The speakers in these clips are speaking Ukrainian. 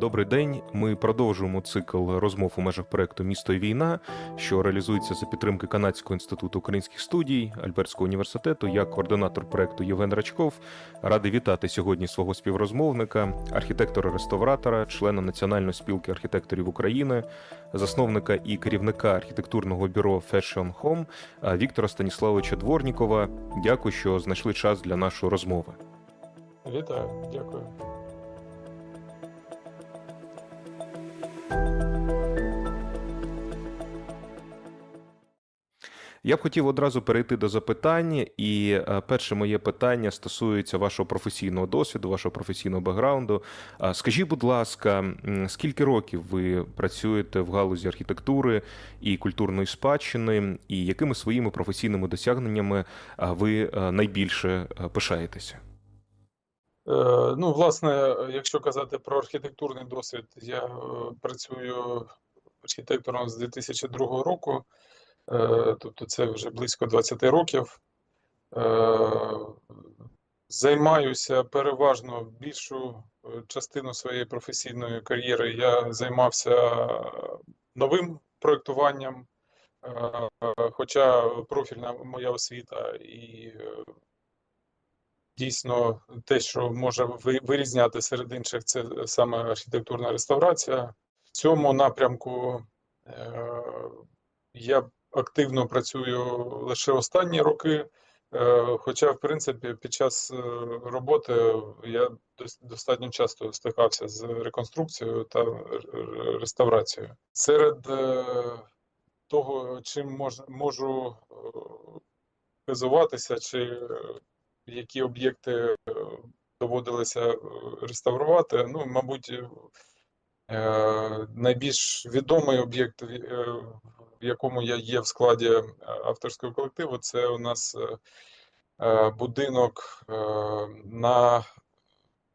Добрий день. Ми продовжуємо цикл розмов у межах проекту Місто і війна, що реалізується за підтримки Канадського інституту українських студій Альбертського університету. Я координатор проекту Євген Рачков. Радий вітати сьогодні свого співрозмовника, архітектора-реставратора, члена Національної спілки архітекторів України, засновника і керівника архітектурного бюро Fashion Home Віктора Станіславовича Дворнікова. Дякую, що знайшли час для нашої розмови. Вітаю, дякую. Я б хотів одразу перейти до запитань, і е, перше моє питання стосується вашого професійного досвіду, вашого професійного бекграунду. Скажіть, будь ласка, скільки років ви працюєте в галузі архітектури і культурної спадщини, і якими своїми професійними досягненнями ви е, найбільше е, пишаєтеся? Ну, власне, якщо казати про архітектурний досвід, я працюю архітектором з 2002 року, тобто це вже близько 20 років. Е, Займаюся переважно більшу е, частину своєї професійної кар'єри. Я займався новим проєктуванням, е, хоча профільна моя освіта і е, Дійсно, те, що може вирізняти серед інших, це саме архітектурна реставрація. В цьому напрямку е, я активно працюю лише останні роки. Е, Хоча, в принципі, під час е, роботи я достатньо часто стикався з реконструкцією та реставрацією. Серед е, того, чим можу хизуватися, чи які об'єкти доводилося реставрувати. Ну, мабуть, найбільш відомий об'єкт, в- е, якому я є в складі е, авторського колективу, це у нас е, е, будинок е, на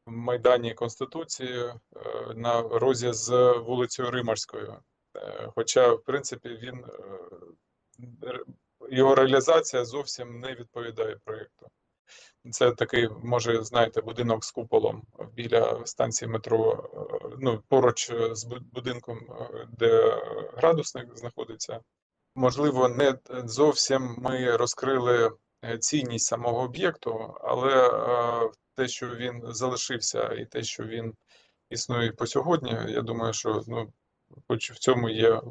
Майдані Конституції е, на розі з вулицею Римарською. Е, Хоча, в принципі, він е, його реалізація зовсім не відповідає проєкту. Це такий, може, знаєте, будинок з куполом біля станції метро, е, ну, поруч е, з будинком, е, де градусник знаходиться. Можливо, не зовсім ми розкрили е, цінність самого об'єкту, але те, що він залишився, і те, що він існує по сьогодні, я думаю, що ну, хоч в цьому є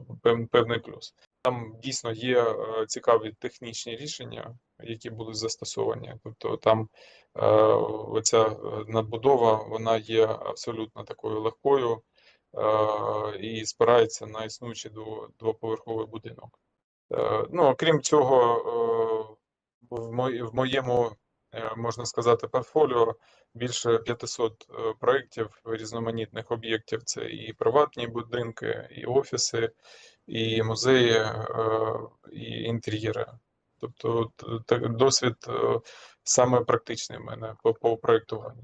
певний плюс. Там дійсно є цікаві технічні рішення, які були застосовані. Тобто там е, оця е, надбудова вона є абсолютно такою легкою е, і спирається на існуючий двоповерховий будинок. Ну, окрім цього, в моєму, можна сказати, портфоліо більше 500 е, проєктів різноманітних об'єктів. Це і приватні будинки, і офіси, і музеї, і інтер'єри. Тобто так, досвід е, саме практичний в мене по, по проєктуванню.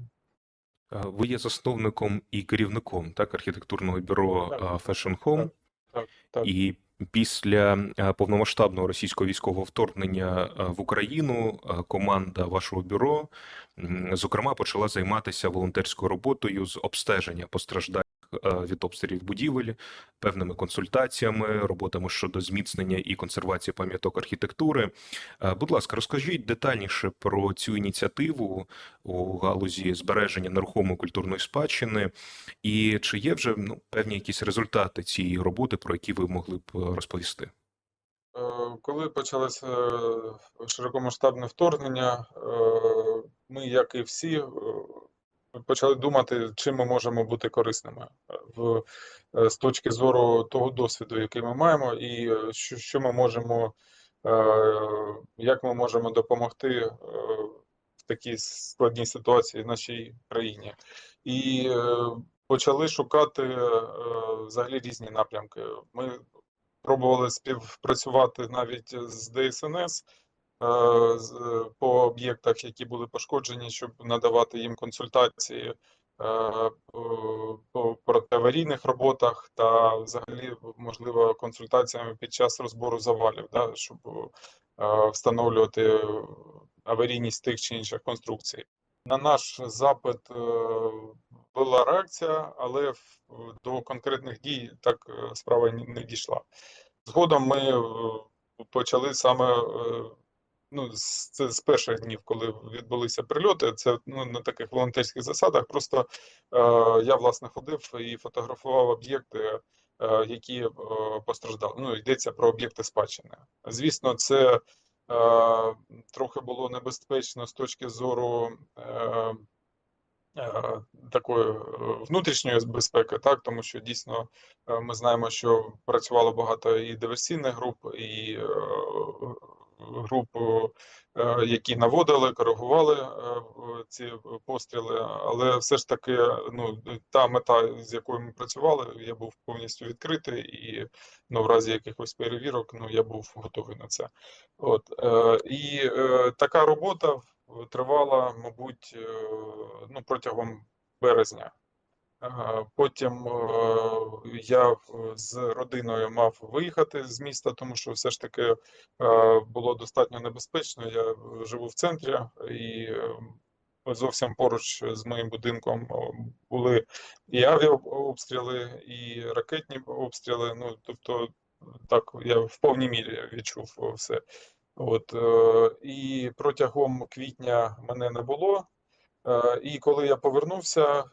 Е, Ви є засновником і керівником так, архітектурного бюро Так. Fashion Home. Так, так. І після е, повномасштабного російського військового вторгнення е, в Україну е, команда вашого бюро, зокрема, почала займатися волонтерською роботою з обстеження постраждалих е, від обстрілів будівель, певними консультаціями, роботами щодо зміцнення і консервації пам'яток архітектури. Е, Будь ласка, розкажіть детальніше про цю ініціативу у галузі збереження нерухомої культурної спадщини, і чи є вже ну, певні якісь результати цієї роботи, про які ви могли б е, розповісти? Е, Коли почалося е, широкомасштабне вторгнення, е, ми, як і всі, е, почали думати, чим ми можемо бути корисними е, в, е, з точки зору того досвіду, який ми маємо, і е, що, що ми можемо, як ми можемо допомогти в такій складній ситуації в нашій країні. І почали шукати взагалі різні напрямки. Ми пробували співпрацювати навіть з ДСНС по об'єктах, які були пошкоджені, щоб надавати їм консультації е, по- протиаварійних роботах та взагалі, можливо, консультаціями під час розбору завалів, да, щоб е, встановлювати аварійність тих чи інших конструкцій. На наш запит е, була реакція, але до конкретних дій так е, справа не дійшла. Згодом ми е, почали саме е, ну, це з перших днів, коли відбулися прильоти. Це ну, на таких волонтерських засадах. Просто е, я власне ходив і фотографував об'єкти, е, які е, постраждали. Ну, йдеться про об'єкти спадщини. Звісно, це е, трохи було небезпечно з точки зору. Е, е, Такої внутрішньої безпеки, так тому що дійсно ми знаємо, що працювало багато і диверсійних груп, і груп, е, які наводили, коригували е, ці постріли. Але все ж таки, ну та мета, з якою ми працювали, я був повністю відкритий, і ну, в разі якихось перевірок, ну я був готовий на це. От е, і така робота тривала, мабуть, ну протягом березня. Потім е, я з родиною мав виїхати з міста, тому що все ж таки е, було достатньо небезпечно. Я е, живу в центрі, і зовсім поруч з моїм будинком були і авіаобстріли, і ракетні обстріли. Ну тобто, так я в повній мірі відчув все. От і протягом квітня мене не було. Е, І коли я повернувся, е,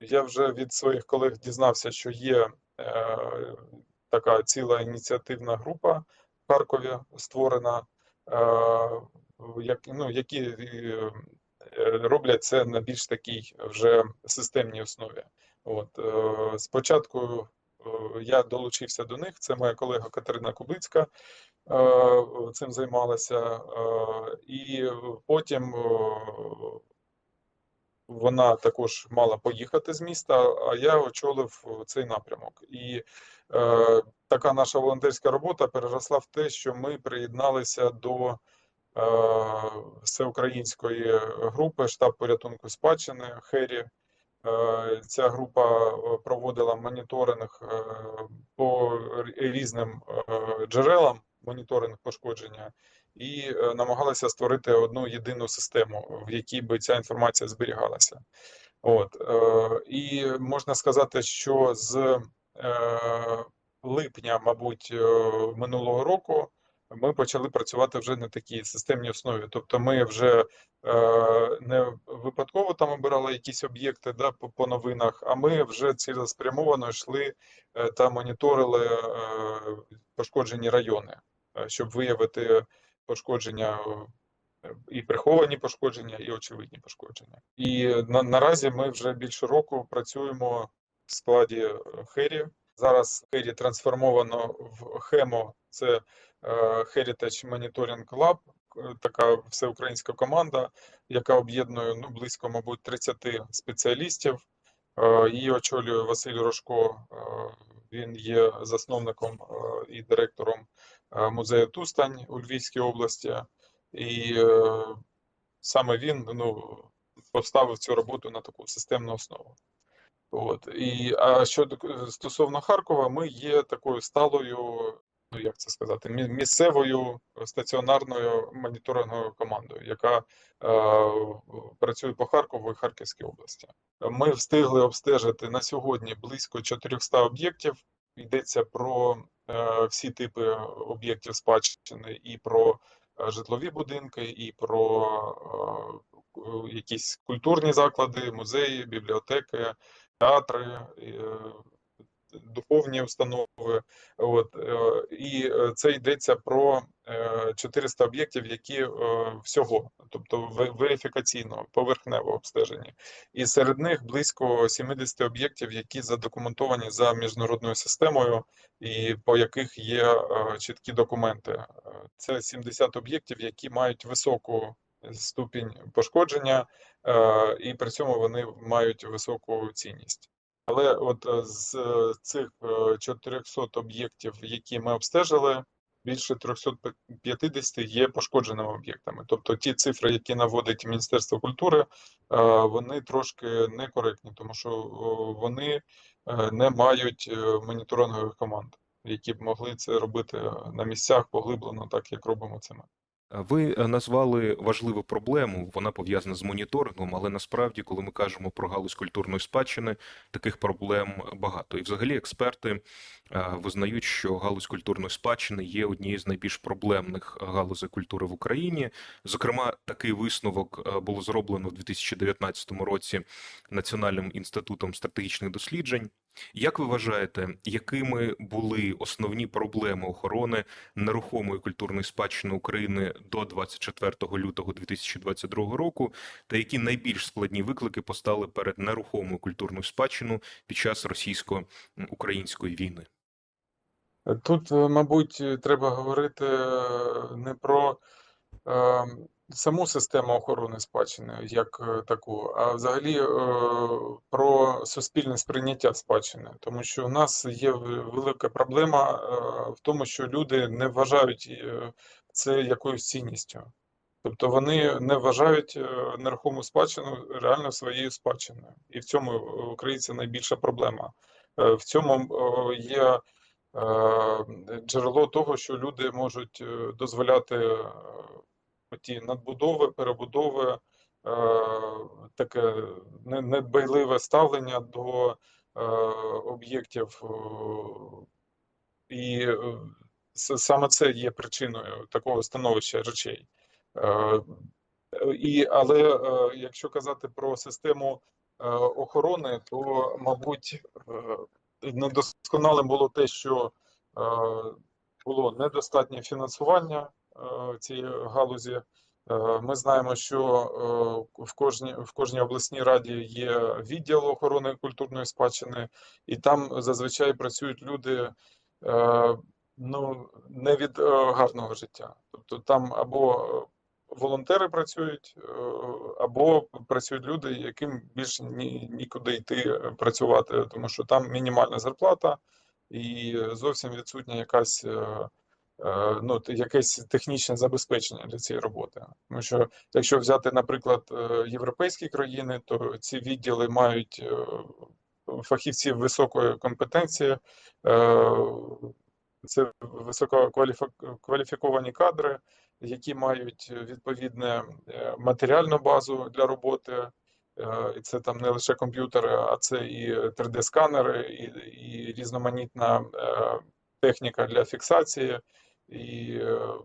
я вже від своїх колег дізнався, що є е, така ціла ініціативна група в Харкові створена, ну, які роблять це на більш такій вже системній основі. От, спочатку я долучився до них, це моя колега Катерина Кублицька е, цим займалася, е, і потім е, вона також мала поїхати з міста, а я очолив цей напрямок. І е, така наша волонтерська робота переросла в те, що ми приєдналися до е, всеукраїнської групи штаб порятунку спадщини Хері. Е, Ця група е, проводила моніторинг е, по різним е, джерелам, моніторинг пошкодження, і е, намагалася створити одну єдину систему, в якій би ця інформація зберігалася. От е, і можна сказати, що з е, липня, мабуть, минулого року ми почали працювати вже на такій системній основі. Тобто, ми вже е, не випадково там обирали якісь об'єкти да, по, по новинах, а ми вже цілеспрямовано йшли е, та моніторили е, пошкоджені райони, щоб виявити пошкодження. е, І приховані пошкодження, і очевидні пошкодження. І на, наразі ми вже більше року працюємо в складі е, Хері. Зараз Хері трансформовано в Хемо. Це е, Heritage Monitoring Lab, е, така всеукраїнська команда, яка об'єднує ну, близько, мабуть, 30 спеціалістів. Е, Її очолює Василь Рожко. е, Він є засновником е, і директором е, музею Тустань у Львівській області. І е, саме він ну, поставив цю роботу на таку системну основу. От. І, а щодо стосовно Харкова, ми є такою сталою, ну як це сказати, місцевою стаціонарною моніторинговою командою, яка е, працює по Харкову і Харківській області. Ми встигли обстежити на сьогодні близько 400 об'єктів. Йдеться про е, всі типи об'єктів спадщини, і про е, житлові будинки, і про е, якісь культурні заклади, музеї, бібліотеки театри, духовні установи. От, е, і е, це йдеться про е, 400 об'єктів, які е, всього, тобто ве- верифікаційно, поверхнево обстежені. І серед них близько 70 об'єктів, які задокументовані за міжнародною системою, і по яких є е, чіткі документи. Е, Це 70 об'єктів, які мають високу ступінь пошкодження, е, і при цьому вони мають високу цінність. Але от е, з е, цих е, 400 об'єктів, які ми обстежили, більше 350 є пошкодженими об'єктами. Тобто ті цифри, які наводить Міністерство культури, е, вони трошки некоректні, тому що вони е, не мають е, моніторингових команд, які б могли це робити на місцях поглиблено, так як робимо це ми. Ви е, назвали важливу проблему, вона пов'язана з моніторингом, але насправді, коли ми кажемо про галузь культурної спадщини, таких проблем багато. І взагалі експерти е, визнають, що галузь культурної спадщини є однією з найбільш проблемних галузей культури в Україні. Зокрема, такий висновок е, було зроблено в 2019 році Національним інститутом стратегічних досліджень. Як ви вважаєте, якими були основні проблеми охорони нерухомої культурної спадщини України до 24 лютого 2022 року, та які найбільш складні виклики постали перед нерухомою культурною спадщиною під час російсько-української війни? Тут, е, мабуть, треба говорити е, не про е, саму систему охорони спадщини як е, таку, а взагалі е, про суспільне сприйняття спадщини. Тому що у нас є велика проблема е, в тому, що люди не вважають це якоюсь цінністю. Тобто вони не вважають нерухому спадщину реально своєю спадщиною. І в цьому криється найбільша проблема. В цьому є джерело того, що люди можуть дозволяти ті надбудови, перебудови, е, таке не- недбайливе ставлення до е, об'єктів. е, І саме це є причиною такого становища речей. І, але якщо казати про систему охорони, то, мабуть, недосконалим було те, що було недостатнє фінансування е, цієї галузі. Е, Ми знаємо, що е, в кожній в кожній обласній раді є відділ охорони культурної спадщини, і там зазвичай працюють люди ну, не від гарного життя. Тобто там або волонтери працюють, або працюють люди, яким більше ні, нікуди йти працювати, тому що там мінімальна зарплата і зовсім відсутня якась. Е, Ну, якесь технічне забезпечення для цієї роботи. Тому що якщо взяти, наприклад, е, європейські країни, то ці відділи мають е, фахівців високої компетенції, це висококваліфіковані кадри, які мають відповідне матеріальну базу для роботи. І це там не лише комп'ютери, а це і 3D-сканери, і, і різноманітна техніка для фіксації, і е,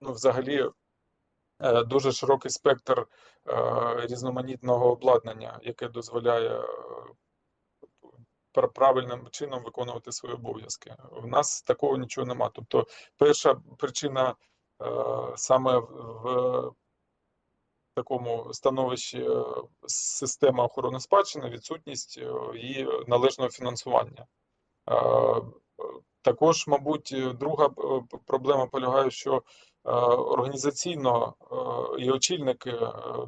ну, взагалі е, дуже широкий спектр е, різноманітного обладнання, яке дозволяє правильним чином виконувати свої обов'язки. В нас такого нічого нема. Тобто, перша причина саме в такому становищі системи охорони спадщини, відсутність її належного фінансування. Також, мабуть, е, друга е, проблема полягає, що е, організаційно і очільники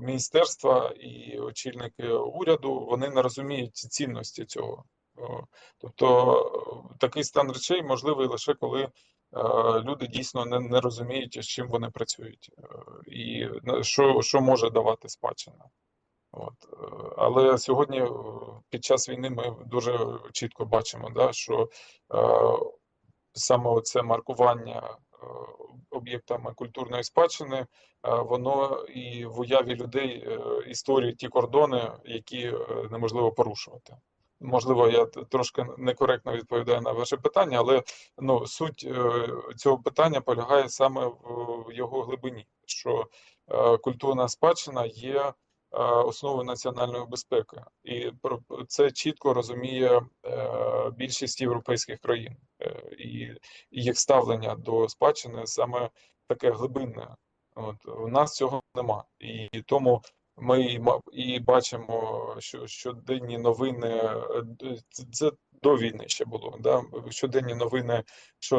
міністерства, і очільники уряду вони не розуміють цінності цього. Тобто такий стан речей можливий лише коли люди дійсно не, не розуміють, з чим вони працюють, і що, що може давати спадщина. От. Але сьогодні, під час війни, ми дуже чітко бачимо, да, що саме це маркування е, об'єктами культурної спадщини, е, воно і в уяві людей е, і створює ті кордони, які неможливо порушувати. Можливо, я трошки некоректно відповідаю на ваше питання, але ну, суть цього питання полягає саме в його глибині, що культурна спадщина є е, основою національної безпеки, і це чітко розуміє е, більшість європейських країн, Е, і їх ставлення до спадщини саме таке глибинне. От у нас цього нема, і тому ми і бачимо, що щоденні новини це до війни ще було. Да? Щоденні новини, що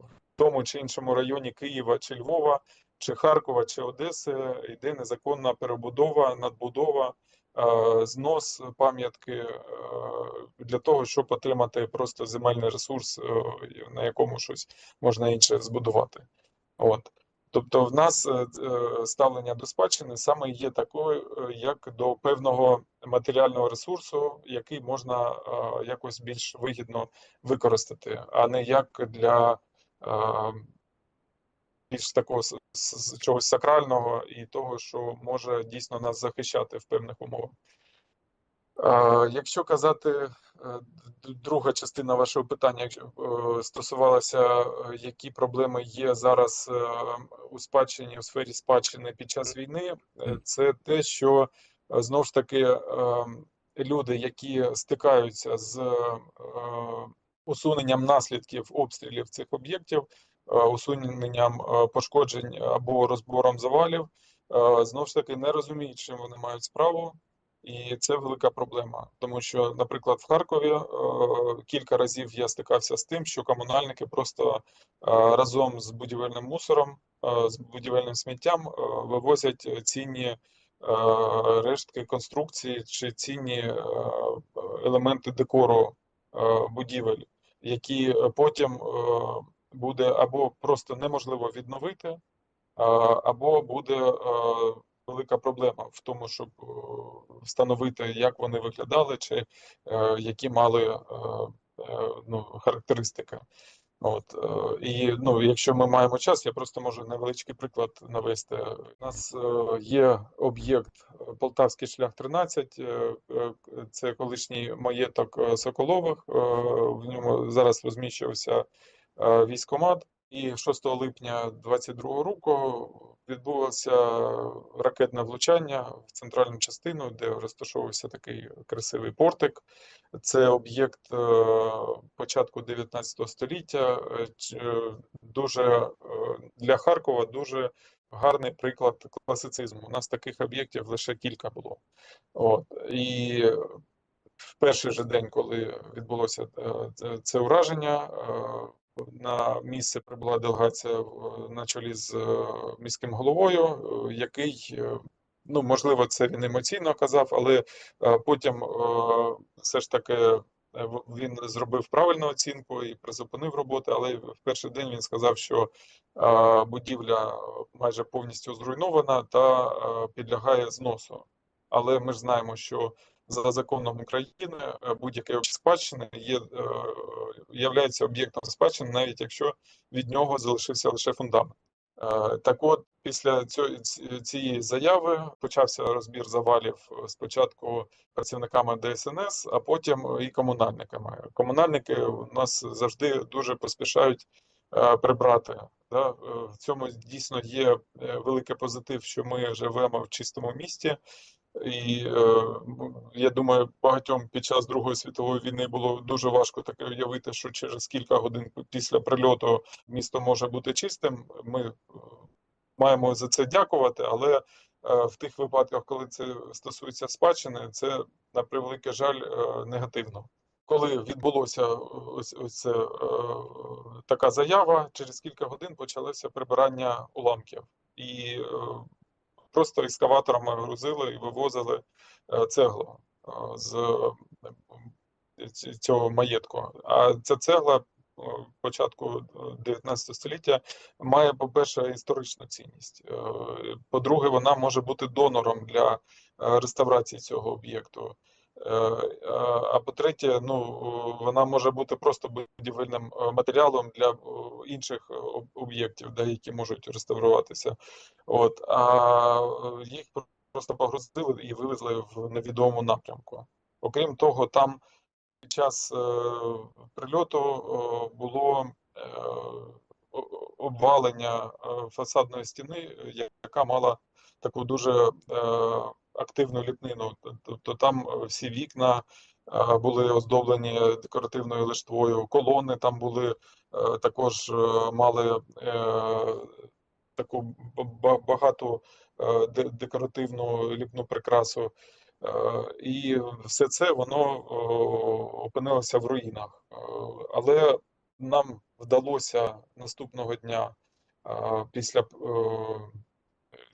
в тому чи іншому районі Києва чи Львова, чи Харкова, чи Одеси йде незаконна перебудова, надбудова, е, знос пам'ятки е, для того, щоб отримати просто земельний ресурс, е, на якому щось можна інше збудувати. От. Тобто, в нас ставлення до спадщини саме є такою, як до певного матеріального ресурсу, який можна якось більш вигідно використати, а не як для, більш такого с- с- чогось сакрального і того, що може дійсно нас захищати в певних умовах. Якщо казати, е, друга частина вашого питання е, стосувалася, е, які проблеми є зараз у спадщині, у сфері спадщини під час війни, це те, що знову ж таки люди, які стикаються з усуненням наслідків обстрілів цих об'єктів, усуненням е, пошкоджень або розбором завалів, е, знову ж таки не розуміють, чим вони мають справу. І це велика проблема, тому що, наприклад, в Харкові е, кілька разів я стикався з тим, що комунальники просто е, разом з будівельним мусором, е, з будівельним сміттям е, вивозять цінні е, рештки конструкції чи цінні е, елементи декору е, будівель, які е, потім е, буде або просто неможливо відновити, або буде е, велика проблема в тому, щоб е, встановити, як вони виглядали, чи е, які мали ну, характеристики. От і ну, якщо ми маємо час, я просто можу невеличкий приклад навести. У нас є об'єкт Полтавський шлях 13, е, е, це колишній маєток Соколових. В ньому зараз розміщувався е, військкомат. І 6 липня 22 року відбулося ракетне влучання в центральну частину, де розташовувався такий красивий портик. Це об'єкт е, початку 19 століття. е, Дуже для Харкова дуже гарний приклад класицизму. У нас таких об'єктів лише кілька було. От і в перший же день, коли відбулося це- ураження, на місце прибула делегація в- на чолі з е, міським головою, е, який, е, ну можливо, це він емоційно казав, але е, потім е, все ж таки е, він зробив правильну оцінку і призупинив роботи. Але в перший день він сказав, що е, будівля майже повністю зруйнована та е, підлягає зносу. Але ми ж знаємо, що за законом України е, об'єкт спадщини є, е, являється об'єктом спадщини, навіть якщо від нього залишився лише фундамент. Е, Так от, після цієї заяви почався розбір завалів спочатку працівниками ДСНС, а потім і комунальниками. Комунальники у нас завжди дуже поспішають прибрати. Да? В цьому дійсно є великий позитив, що ми живемо в чистому місті. І е, я думаю, багатьом під час Другої світової війни було дуже важко таке уявити, що через кілька годин після прильоту місто може бути чистим. Ми е, маємо за це дякувати, але е, в тих випадках, коли це стосується спадщини, це на превеликий жаль е, негативно. Коли відбулося ось, ось е, така заява, через кілька годин почалося прибирання уламків. І е, просто екскаваторами грузили і вивозили е, цеглу е, з е, цього маєтку. А ця цегла початку 19 століття має, по-перше, історичну цінність. По-друге, вона може бути донором для реставрації цього об'єкту. Е, е, А по-третє, ну е, вона може бути просто будівельним матеріалом для інших об'єктів, да, які можуть реставруватися. От, а їх просто погрузили і вивезли в невідомому напрямку. Окрім того, там під час прильоту було обвалення фасадної стіни, яка мала таку дуже активну ліпнину. Тобто там е, всі вікна е, були оздоблені декоративною лиштвою, колони там були е, також мали таку б- ба- багату е, декоративну ліпну прикрасу. І все це воно опинилося в руїнах. Але нам вдалося наступного дня після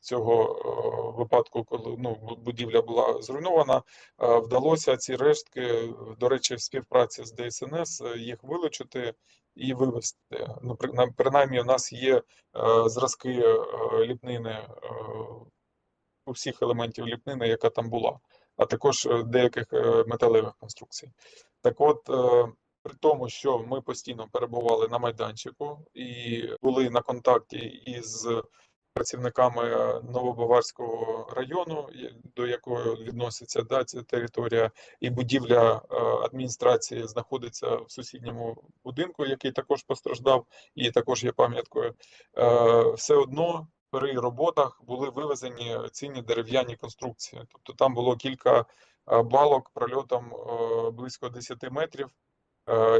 цього е, випадку, коли ну, будівля була зруйнована, е, вдалося ці рештки, до речі, в співпраці з ДСНС е, їх вилучити і вивезти. Ну, принаймні, у нас є е, зразки е, ліпнини е, усіх елементів ліпнини, яка там була, а також е, деяких е, металевих конструкцій. Так от, е, при тому, що ми постійно перебували на майданчику і були на контакті із працівниками Новобаварського району, до якого відноситься да, ця територія, і будівля е, адміністрації знаходиться в сусідньому будинку, який також постраждав і також є пам'яткою. Е, Все одно при роботах були вивезені цінні дерев'яні конструкції. Тобто там було кілька е, балок прольотом е, близько 10 метрів е,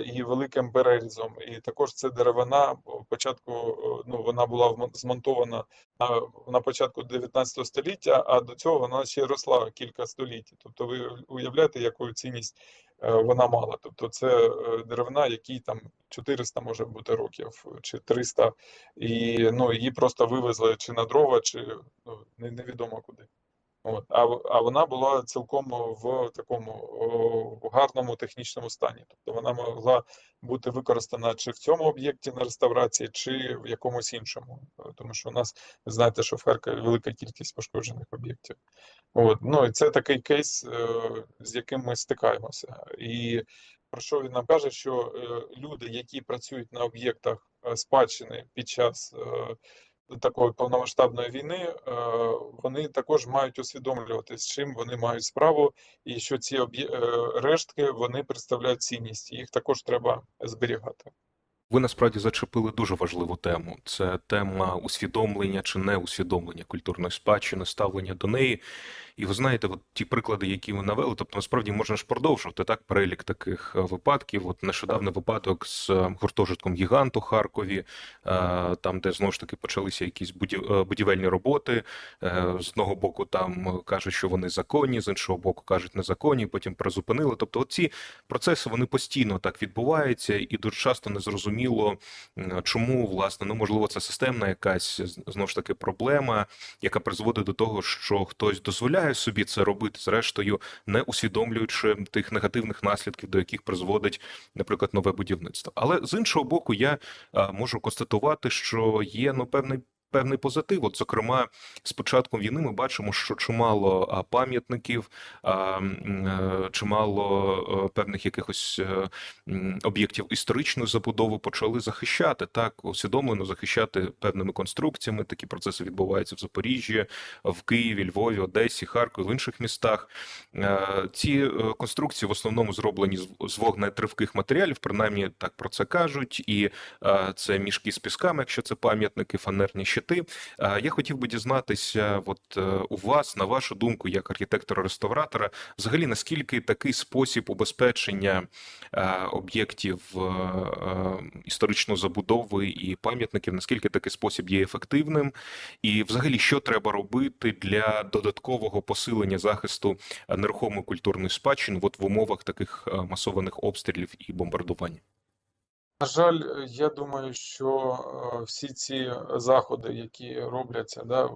і великим перерізом. І також це деревина початку, е, ну вона була змонтована на, початку 19 століття, а до цього вона ще росла кілька століть. Тобто ви уявляєте, яку цінність е, вона мала. Тобто це е, деревина, якій там 400 може бути років чи 300, і ну її просто вивезли чи на дрова, чи ну невідомо куди. От, а, а вона була цілком в такому о, гарному технічному стані. Тобто вона могла бути використана чи в цьому об'єкті на реставрації, чи в якомусь іншому. Тому що у нас, ви знаєте, що в Харкові велика кількість пошкоджених об'єктів. От, ну і це такий кейс, е, з яким ми стикаємося. І про що він нам каже, що е, люди, які працюють на об'єктах е, спадщини під час такої повномасштабної війни, е, вони також мають усвідомлювати, з чим вони мають справу, і що ці е, рештки вони представляють цінність, їх також треба зберігати. Ви насправді зачепили дуже важливу тему. Це тема усвідомлення чи не усвідомлення культурної спадщини, ставлення до неї. І ви знаєте, от ті приклади, які ви навели, тобто насправді можна ж продовжувати так перелік таких е, випадків. От нещодавний випадок з е, гуртожитком Гігант у Харкові, е, там, де знову ж таки почалися якісь будівельні роботи. З одного боку, там кажуть, що вони законні, з іншого боку, кажуть незаконні, потім призупинили. Тобто, ці процеси вони постійно так відбуваються, і дуже часто незрозуміло, чому власне ну можливо це системна якась знову ж таки проблема, яка призводить до того, що хтось дозволяє собі це робити, зрештою, не усвідомлюючи тих негативних наслідків, до яких призводить, наприклад, нове будівництво. Але з іншого боку, я можу констатувати, що є ну певний. Певний позитив, от зокрема, з початком війни ми бачимо, що чимало пам'ятників, е, чимало е, певних якихось е, об'єктів історичної забудови почали захищати так, усвідомлено захищати певними конструкціями. Такі процеси відбуваються в Запоріжжі, в Києві, Львові, Одесі, Харкові, в інших містах. Ці конструкції в основному зроблені з- вогнетривких матеріалів, принаймні так про це кажуть. І це мішки з пісками, якщо це пам'ятники, фанерні щити. Я хотів би дізнатися, от е, у вас, на вашу думку, як архітектора-реставратора, взагалі наскільки такий спосіб убезпечення е, об'єктів е, історичної забудови і пам'ятників, наскільки такий спосіб є ефективним, і взагалі що треба робити для додаткового посилення захисту нерухомої культурної спадщини от в умовах таких масованих обстрілів і бомбардувань? На жаль, я думаю, що е, всі ці заходи, які робляться, да,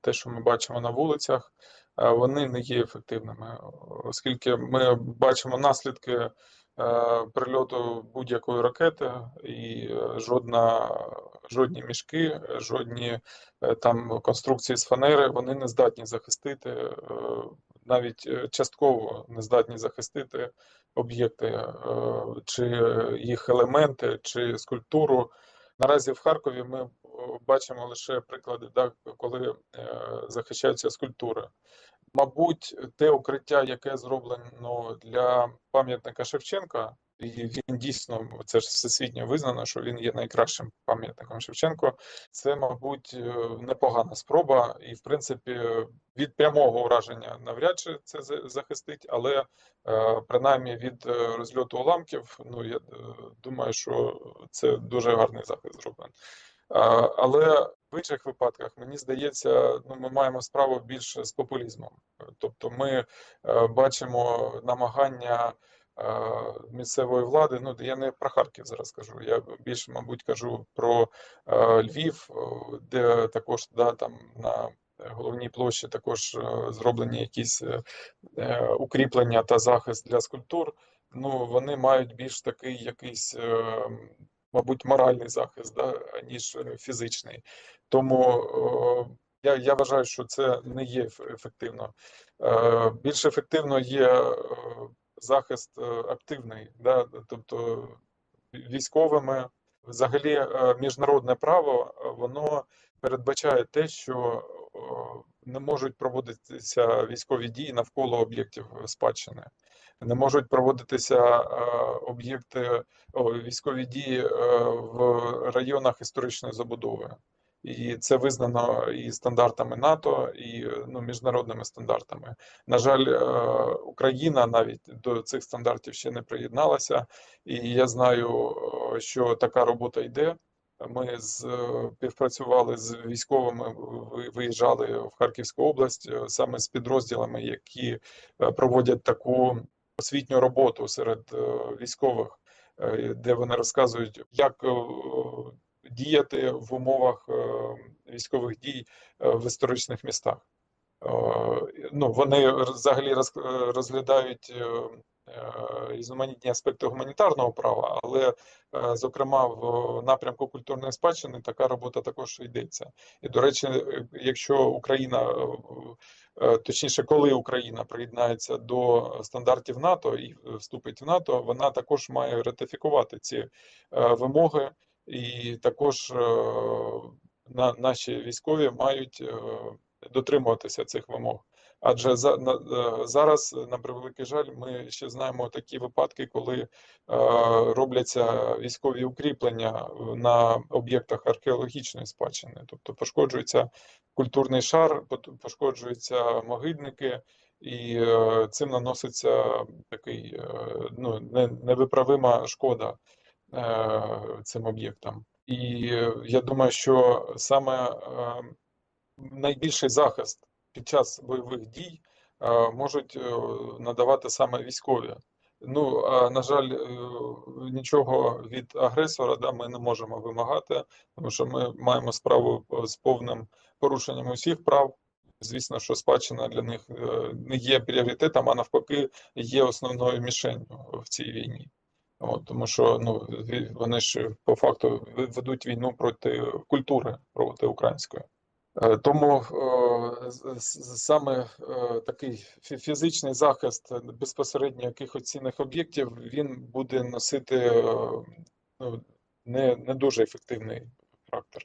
те- що ми бачимо на вулицях, е, вони не є ефективними, оскільки ми бачимо наслідки е, прильоту будь-якої ракети, і жодна, жодні мішки, жодні там конструкції з фанери, вони не здатні захистити, навіть е, частково не здатні захистити об'єкти е, чи їх елементи, чи скульптуру. Наразі в Харкові ми е, бачимо лише приклади, да, коли захищаються скульптури. Мабуть, те укриття, яке зроблено для пам'ятника Шевченка, і він дійсно це ж всесвітньо визнано, що він є найкращим пам'ятником Шевченко. Це, мабуть, е, непогана спроба, і в принципі від прямого ураження навряд чи це захистить, але е, принаймні від е, розльоту уламків, ну я думаю, що це дуже гарний захист зроблений. Але в інших випадках мені здається, ну ми маємо справу більше з популізмом. Тобто, ми бачимо намагання місцевої влади. Ну я не про Харків зараз кажу. Я більше, мабуть, кажу про е, Львів, е, де також да там на головній площі також е, зроблені якісь е, е, укріплення та захист для скульптур. Ну вони мають більш такий якийсь. е, Мабуть, моральний захист, да, ніж е, фізичний. Тому е, я, я вважаю, що це не є ефективно. Е, Більш ефективно є е, захист е, активний, да, тобто військовими. Взагалі, е, міжнародне право е, воно передбачає те, що не можуть проводитися військові дії навколо об'єктів спадщини, не можуть проводитися об'єкти військові дії в районах історичної забудови. І це визнано і стандартами НАТО, і е, ну, міжнародними стандартами. На жаль, е, Україна навіть до цих стандартів ще не приєдналася, і я знаю, е, що така робота йде. Ми співпрацювали з військовими, ви- виїжджали в Харківську область саме з підрозділами, які проводять таку освітню роботу серед військових, де вони розказують, як діяти в умовах е, військових дій е, в історичних містах. Е, Ну, вони взагалі роз- розглядають різноманітні аспекти гуманітарного права, але, зокрема, в напрямку культурної спадщини така робота також йдеться. І, до речі, якщо Україна, точніше, коли Україна приєднається до стандартів НАТО і вступить в НАТО, вона також має ратифікувати ці вимоги, і також е, на, наші військові мають е, дотримуватися цих вимог. Адже за, на, е, зараз, на превеликий жаль, ми ще знаємо такі випадки, коли е, робляться військові укріплення на об'єктах археологічної спадщини, тобто пошкоджується культурний шар, пошкоджуються могильники, і е, цим наноситься такий е, ну, не, невиправима шкода цим об'єктам. І е, я думаю, що саме е, найбільший захист під час бойових дій е, можуть е, надавати саме військові. Ну, а на жаль, е, нічого від агресора да, ми не можемо вимагати, тому що ми маємо справу е, з повним порушенням усіх прав. Звісно, що спадщина для них е, не є пріоритетом, а навпаки, є основною мішенью в цій війні. От, тому що ну, вони ж по факту ве- ведуть війну проти культури, проти української. Е, Тому е, саме е, такий фізичний захист безпосередньо якихось цінних об'єктів він буде носити е, ну, не, не дуже ефективний характер.